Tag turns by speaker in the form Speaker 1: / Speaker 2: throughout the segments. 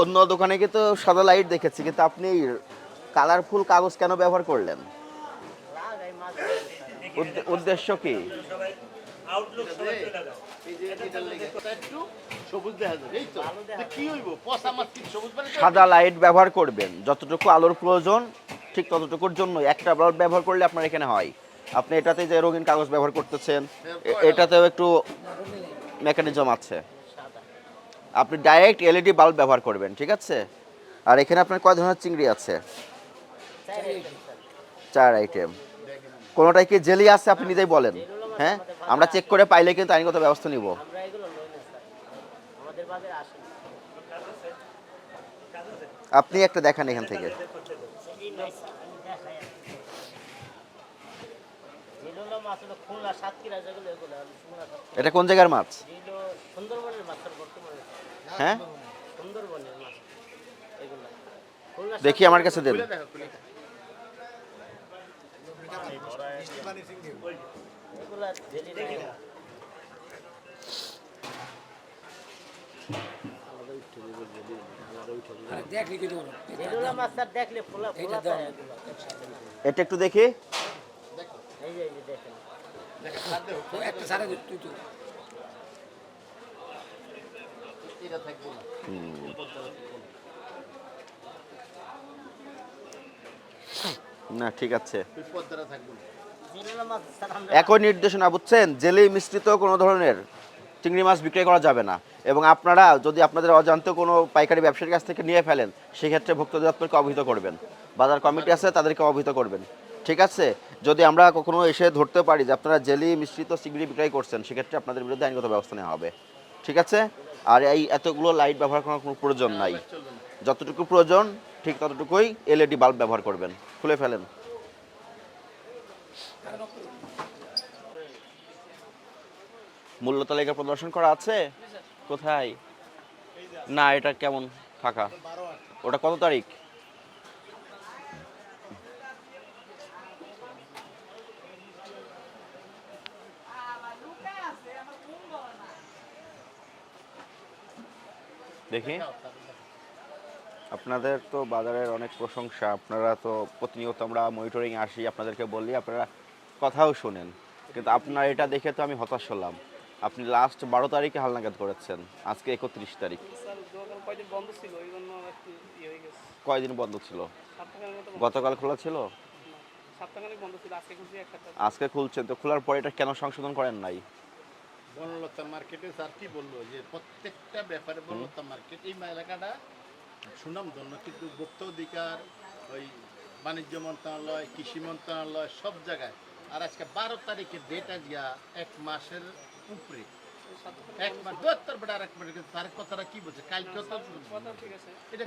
Speaker 1: অন্য দোকানে কিন্তু সাদা লাইট দেখেছি, কিন্তু আপনি কালারফুল কাগজ কেন ব্যবহার করলেন? উদ্দেশ্য কি? সাদা লাইট ব্যবহার করবেন, যতটুকু আলোর প্রয়োজন, ঠিক ততটুকুর জন্য একটা বাল্ব ব্যবহার করলে আপনার এখানে হয়। আপনি এটাতে যে রঙিন কাগজ ব্যবহার করতেছেন এটাতেও একটু মেকানিজম আছে। আপনি ডাইরেক্ট এলইডি বাল্ব ব্যবহার করবেন, ঠিক আছে? আর এখানে আপনার কয় ধরনের চিংড়ি আছে? চার আইটেম কোনোটাই কি জেলি আছে আপনি নিজেই বলেন হ্যাঁ? আমরা চেক করে পাইলে কিন্তু আইনগত ব্যবস্থা নিব। আপনি একটা দেখান এখান থেকে। এটা কোন জায়গার মাছ? হ্যাঁ? দেখি আমার কাছে দেন
Speaker 2: যায় এগুলো।
Speaker 1: এটা একটু দেখি।
Speaker 2: এই যে এই যে দেখেন।
Speaker 3: এটা থাকবে না।
Speaker 1: না ঠিক আছে। একই নির্দেশনা বুঝছেন? জেলি মিশ্রিত কোনো ধরনের চিংড়ি মাছ বিক্রয় করা যাবে না। এবং আপনারা যদি আপনাদের অজান্তে কোনো পাইকারি ব্যবসায়ীর কাছ থেকে নিয়ে ফেলেন সেক্ষেত্রে ভোক্তা দপ্তরকে অবহিত করবেন। বাজার কমিটি আছে তাদেরকে অবহিত করবেন। ঠিক আছে? যদি আমরা কখনো এসে ধরতে পারি যে আপনারা জেলি মিশ্রিত চিংড়ি বিক্রয় করছেন সেক্ষেত্রে আপনাদের বিরুদ্ধে আইনগত ব্যবস্থা নেওয়া হবে। ঠিক আছে? আর এই এতগুলো লাইট ব্যবহার করার কোনো প্রয়োজন নাই। যতটুকু প্রয়োজন ঠিক ততটুকুই এলইডি বাল্ব ব্যবহার করবেন। খুলে ফেলেন। মূল্য তালিকা প্রদর্শন করা আছে? কোথায়? না এটা কেমন ফাঁকা? ওটা কত তারিখ? দেখি। আপনাদের তো বাজারের অনেক প্রশংসা আপনারা তো প্রতিনিয়ত আমরা মনিটরিং আসি আপনাদেরকে বলি আপনারা কথাও শোনেন। কিন্তু আপনার এটা দেখে তো আমি হতাশ হলাম। আপনি লাস্ট বারো তারিখে হালনাগাদ করেছেন আজকে একত্রিশ তারিখ।
Speaker 4: কয়দিন বন্ধ ছিল?
Speaker 1: গতকাল খোলা ছিল?
Speaker 4: আজকে
Speaker 1: খুলছেন তো খোলার পরে এটা কেন সংশোধন করেন নাই?
Speaker 3: বনলতা মার্কেটে স্যার কি বলল? যে প্রত্যেকটা ব্যাপারে বনলতা মার্কেট এই এলাকাটা সুনামধন্য কিন্তু ভোক্ত অধিকার ওই বাণিজ্য মন্ত্রণালয় কৃষি মন্ত্রণালয় সব জায়গায়। আর আজকে বারো তারিখে ডেট আজকে এক মাসের উপরে।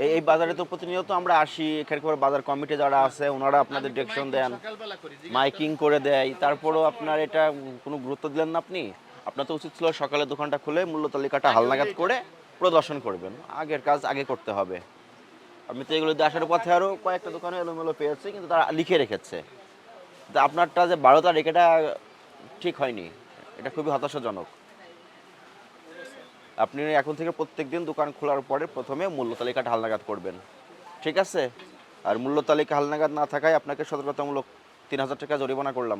Speaker 1: এই এই বাজারে তো প্রতিনিয়ত আমরা আসি। এখানকার বাজার কমিটি যারা আছে ওনারা আপনাদের ডিরেকশন দেন। মাইকিং করে দেয়। তারপরেও আপনার এটা কোনো গুরুত্ব দিলেন না আপনি? আপনার তো উচিত ছিল সকালে দোকানটা খুলে মূল্য তালিকাটা হালনাগাদ করে প্রদর্শন করবেন। আগের কাজ আগে করতে হবে। আমি তো এগুলো আসার পথে আরও কয়েকটা দোকানে এলোমেলো পেয়েছি কিন্তু তারা লিখে রেখেছে। তা আপনারটা যে বারো তারিখ এটা ঠিক হয়নি। এটা খুবই হতাশাজনক। আপনি এখন থেকে প্রত্যেক দিন দোকান খোলার পরে প্রথমে মূল্য তালিকাটা হালনাগাদ করবেন। ঠিক আছে? আর মূল্য তালিকা হালনাগাদ না থাকায় আপনাকে সতর্কতামূলক তিন হাজার টাকা জরিমানা করলাম।